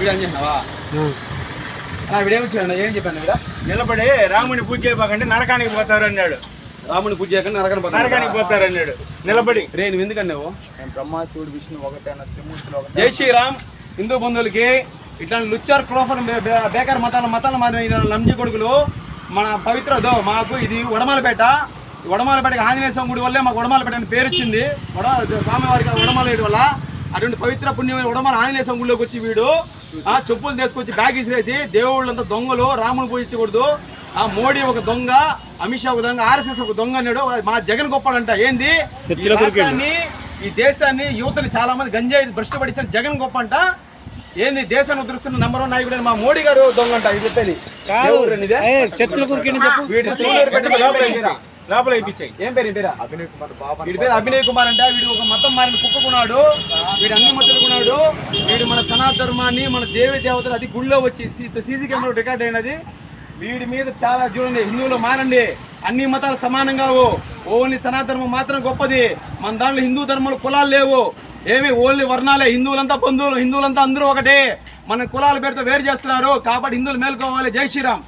వీడు అని చెప్పినావా వీడేమి వచ్చాడు ఏం చెప్పాను వీడ? నిలబడి రాముని పూజ చేయబాకంటే నరకానికి పోతారు అన్నాడు. రాముని పూజ చేయకుండా నరకని నరకానికి పోతారు అన్నాడు. నిలబడి. రే నువ్వు ఎందుకన్నావు నేను బ్రహ్మ శివుడు విష్ణు ఒకటే త్రిమూర్తులు జై శ్రీరామ్. హిందూ బంధువులకి ఇట్లాంటి లుచ్చర్ బే- బేకార్ మతాల మతాల మారిన లంజి కొడుకులు మన పవిత్ర దో మాకు ఇది వడమాలపేట. వడమాలపేటకి ఆంజనేయ స్వామి గుడి వల్లే మాకు వడమాలపేట అని పేరు వచ్చింది వడ స్వామివారికి వడమాల వల్ల అటువంటి పవిత్ర పుణ్యమైన వడమాల ఆంజనేయ స్వామి గుడిలోకి వచ్చి వీడు ఆ చెప్పులు తీసుకొచ్చి బ్యాగ్ ఇసిరేసి దేవుళ్ళంతా దొంగలు రాముని పూజించకూడదు. ఆ మోడీ ఒక దొంగ అమిత్ షా ఒక దొంగ ఆర్ఎస్ఎస్ ఒక దొంగ అన్నాడు. మా జగన్ గొప్పడంట. ఏంది? ఈ దేశాన్ని యువతని చాలా మంది గంజాయి భ్రష్టు పడిచిన జగన్ గొప్ప అంట ఏంది? దేశాన్ని ఉద్ధరిస్తున్న నంబర్ వన్ నాయకుడు మా మోడీ గారు దొంగ అంట ఇది చెప్పేది. చర్చల లోపల ఇప్పించాయి ఏం పేరు పేరా? అభినయ్ కుమార్ బాబా వీడి పేరు అభినయ్ కుమార్ అంటే. వీడు ఒక మతం మారిన కుక్కకున్నాడు. వీడు అన్ని మతులుకున్నాడు వీడు మన సనాతన ధర్మాన్ని మన దేవి దేవతలు అది గుళ్ళో వచ్చి సీసీ కెమెరా రికార్డ్ అయినది. వీడి మీద చాలా చూడండి హిందువులు మారండి. అన్ని మతాలు సమానంగా ఓన్లీ సనాతన ధర్మం మాత్రం గొప్పది. మన దాంట్లో హిందూ ధర్మాలు కులాలు లేవు. ఏమి ఓన్లీ వర్ణాలే. హిందువులంతా బంధువులు హిందువులంతా అందరూ ఒకటే. మన కులాల పేరుతో వేరు చేస్తున్నారు. కాబట్టి హిందువులు మేల్కోవాలి. జై శ్రీరామ్.